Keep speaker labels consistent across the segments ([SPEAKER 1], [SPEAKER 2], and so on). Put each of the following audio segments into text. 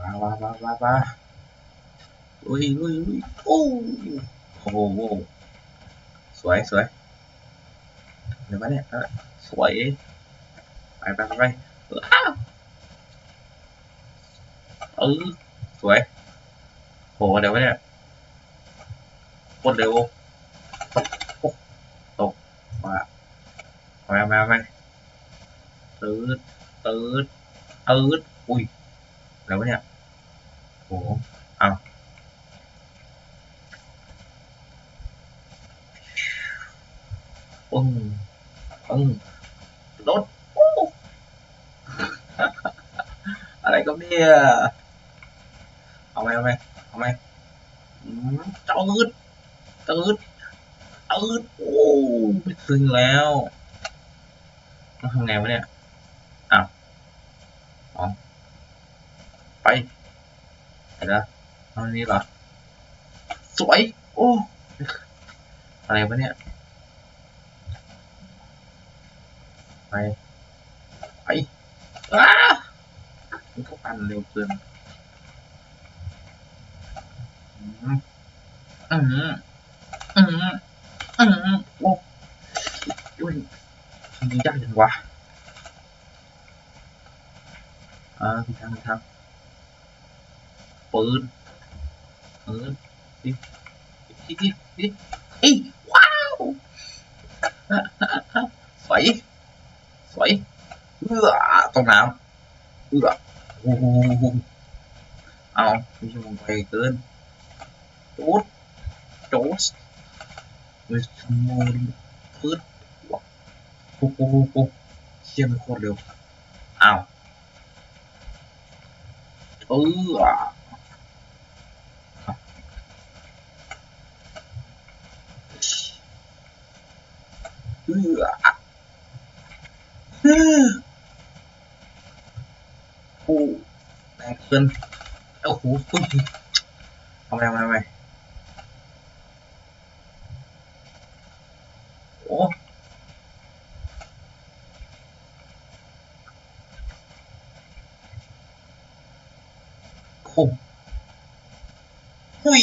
[SPEAKER 1] มามามามามาลุยลุยลุยโอ้โอ้โหสวยสวยเดี๋ยวมาเนี่ยสวยไปไปไปอ้าวเออสวยโหเดี๋ยวมาเนี่ยโคตรเร็วตกมาเอาไปเอาไปเอาไปตืดตืดตืดอุ้ยแล้ววะเนี่ย โหเอาปึ้งปึ้งรถโอ้อะไรก็เนี่ยเอาไหมเอาไหมเอาไหมตืดตืดตืดโอ้ไม่ถึงแล้วต้องทำไงวะเนี่ยอ้าวอ๋อไป เดี๋ยวนะเอนนี้เหรอ สวย โอ้ อะไรวะเนี่ย ไป ไปอ้ามันก็ปั่นเร็วเกินอืมอืมอืมอืมโอ้ยยิงยากจังวะอ่าพี่ทางพี่ทาง ปืนปืนดิดิดิดิเอ้ยว้าวสวยสวยเอื้อตกน้ำเอื้อโอ้โหเอาพี่ชั่วโมงไปเกินโจ๊ดโจ๊ดเฮ้ยชั่วโมงพืดโอ้โหโอ้โหโอ้โหเชี่ยมันโคตรเร็วอ้าวเออ เออโอ้แรงเกินโอ้โหอุ้ยเอาไปเอาไปเอาไปโอ้โหหุย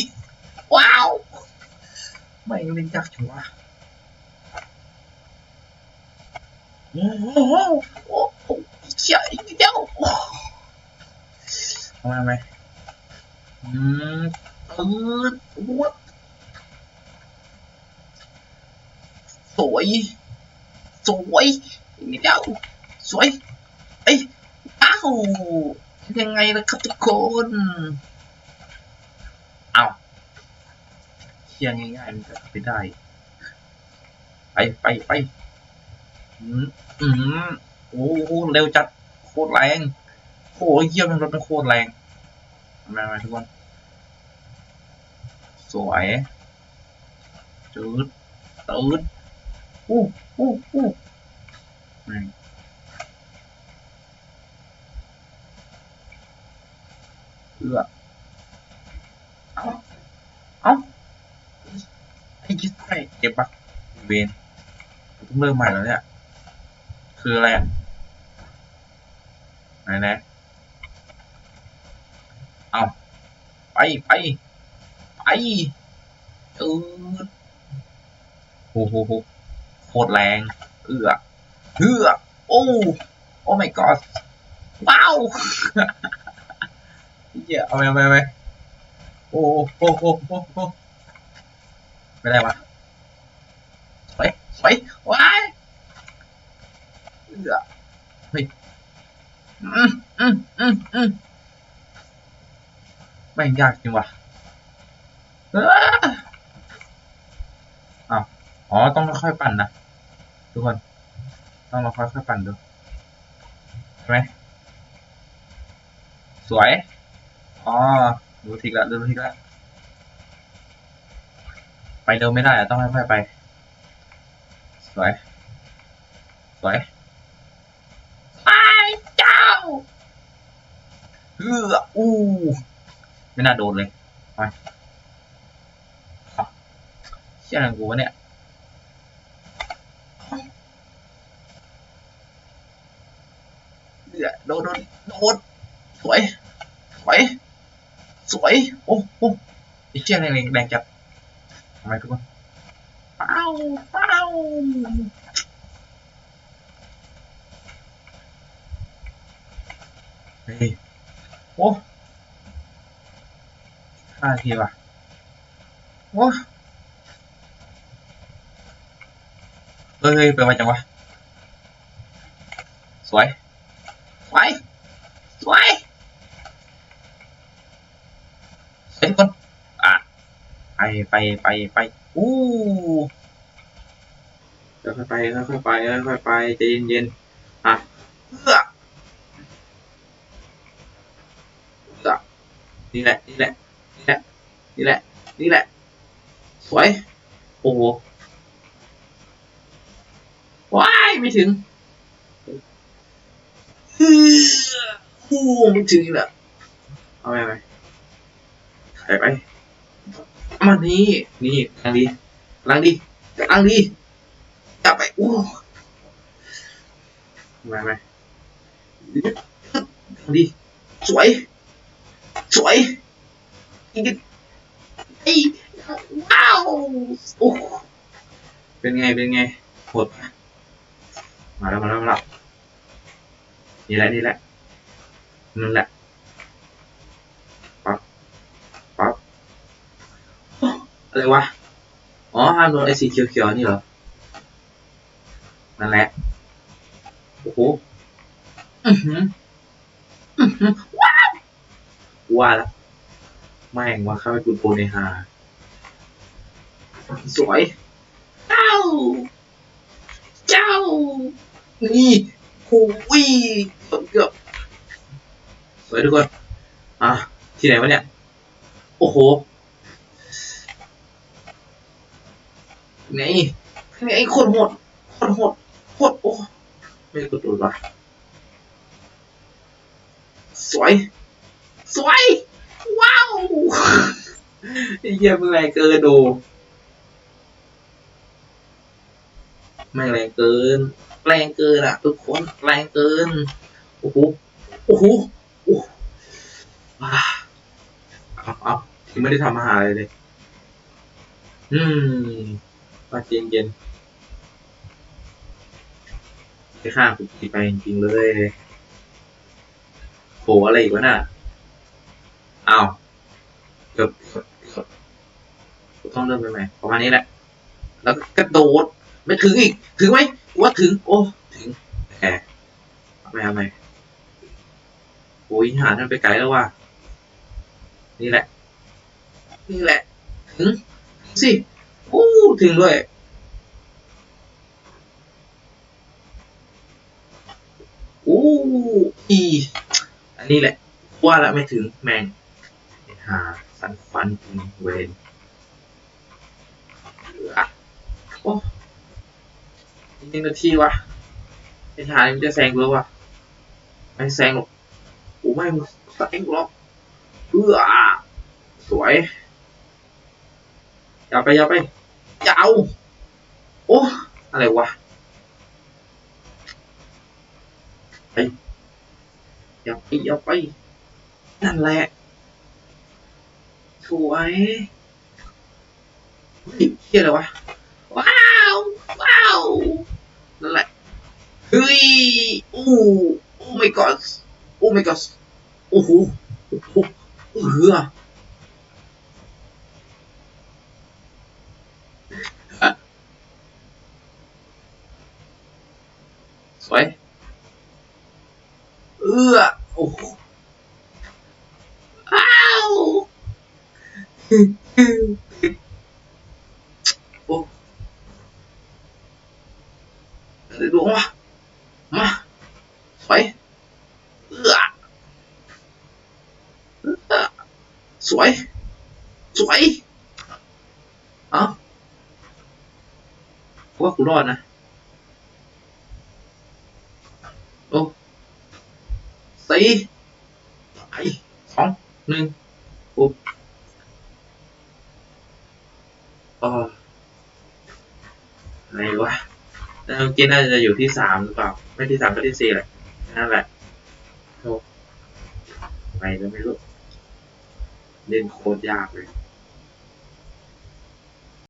[SPEAKER 1] ว้าว ไม่เล่นยากจังวะ โอ้โหโอ้โหเจ๋งเดียวเอามาไหมอืมตื่นวัดสวย สวยอีกนิดเดียวสวยเอ้ยอ้าวยังไงล่ะครับทุกคนเอาเชียงง่ายๆมันจะไปได้ ไปไปไป อืมอืมโอ้โหเร็วจัดโคตรแรงโอ้ยเยี่ยมรถมันโคตรแรงมามาทุกคน สวยจืดตืดอู้อู้อู้แม่งเอือเอาเอาไอ้ยึดไปเก็บปะเวนต้องเริ่มใหม่แล้วเนี่ย คืออะไรอะไหนไหนเอาไปไปไปเออโหโหโหโคตรแรง เอือเอือโอ้โอ้ my god ว้าวเหี้ยเอาไปเอาไปเอาไปโอ้โหโอ้โหโอ้โหไม่ได้วะไปไปว้ายเอือเฮ้ยอืมอืมอืมอืมไม่งยากจริงว่ะอ้าอ้าวอ๋อ ต้องค่อยๆปั่นนะ ทุกคน ต้องเราค่อยๆปั่นดูใช่ไหมสวย อ๋อดูทิกละดูทิกละไปเร็วไม่ได้อะต้องค่อยๆไป สวย สวยไปเจ้าเฮื ออู้ไม่น่าโดนเลยไปเชี่ยอะไรของกูวะเนี่ยเดือดโดนโดนโดนสวยสวยสวยโอ้โอ้ไอ้เจ้าแรงแรงแรงจัดทำไมทุกคนเป้าเป้าเฮ้ย โอ้ห้าทีว่ะโอ้เฮ้ยเฮ้ยไปไวจังวะ สวย สวย สวยสวยทุกคนอะ ไปไปไปไปอู้ค่อยไปค่อยไปค่อยไปใจเย็นๆอะเอื้อเอื้อ นี่แหละ นี่แหละ นี่แหละ นี่แหละ นี่แหละ สวย โอ้โห ว้ายไม่ถึงเฮ้ยโอ้ไม่ถึงอีกแล้วเอาไปไปไปไป มานี่ นี่กำลังดีกำลังดีกำลังดีจับไปโอ้ไปไปกำลังดีสวย สวยอีกนิดไอ้ว้าวโอ้เป็นไง เป็นไงโหดปะมาแล้วมาแล้วมาแล้วนี่แหละนี่แหละนั่นแหละปั๊บปั๊บอ๊ะอะไรวะอ๋อห้ามโดนไอ้สีเขียวๆนี่เหรอนั่นแหละโอ้โหอือหืออือหือว้า วว่าล้วแม่งว่าเข้าไปกุนโปนในหาสวยเจ้า เจ้า นี่โอ้ยเกือบเกือบสวยทุกคน อะ ที่ไหนวะเนี่ย โอ้โห ไหนไหนโคตรโหดโคตรโหดโคตรโอ้ไม่ได้กดตัวละสวย สวย ว้าวไอ้เหี้ยมึงแรงเกินดูไม่งแรงเกิน แรงเกินอะทุกคนแรงเกิน โอ้โห โอ้โหโอ้โหอ่าเอาเอาที่ไม่ได้ทำอาหารอะไรเลยอืมมาเย็นเย็นไปข้างกูตีไปจริงๆเลยโหอะไรอีกวะน่ะ อ้าวเกือบเกือบต้องเริ่มไปใหม่ประมาณนี้แหละ แล้วก็กระโดด ไม่ถึงอีก ถึงไหมว่าถึง โอ้ ถึงแหมเอาไม่เอาไม่โอ้ยหาท่านไปไกลแล้วว่ะ นี่แหละ นี่แหละ ถึง สิโอ้ถึงด้วยโอ้อีอันนี้แหละ ว่าแล้วไม่ถึงแมง หาสันฟันจริงเวนอะโอ้จริงนาทีวะไอ้หานี่มันจะแซงกูแล้วะไม่แซงหรอกโอ้ไม่มึงแซงหรอกเอื้อสวยอย่าไปอย่าไปอย่าเอาโอ้อะไรวะไปอย่าไปอย่าไปนั่นแหละ สวยเฮ้ยเฮียอะไรวะ ว้าว ว้าว นั่นแหละ เฮ้ย โอ้โอ้ my god โอ้ my god โอ้โหโอ้โหเออสวย เอื้อโอ้โหอ้าวโอ้อะไรดวงวะมาสวยเอื้อเอื้อ สวย สวย เอ้าว่ากูรอดนะ โอ้สี่ไอสองหนึ่งปุ๊บอ๋ออะไรวะแต่เมื่อกี้น่าจะอยู่ที่สามหรือเปล่า ไม่ที่สามก็ที่สี่แหละนั่นแหละโอ้ไปแล้วไม่รู้
[SPEAKER 2] เล่นโคตรยากเลย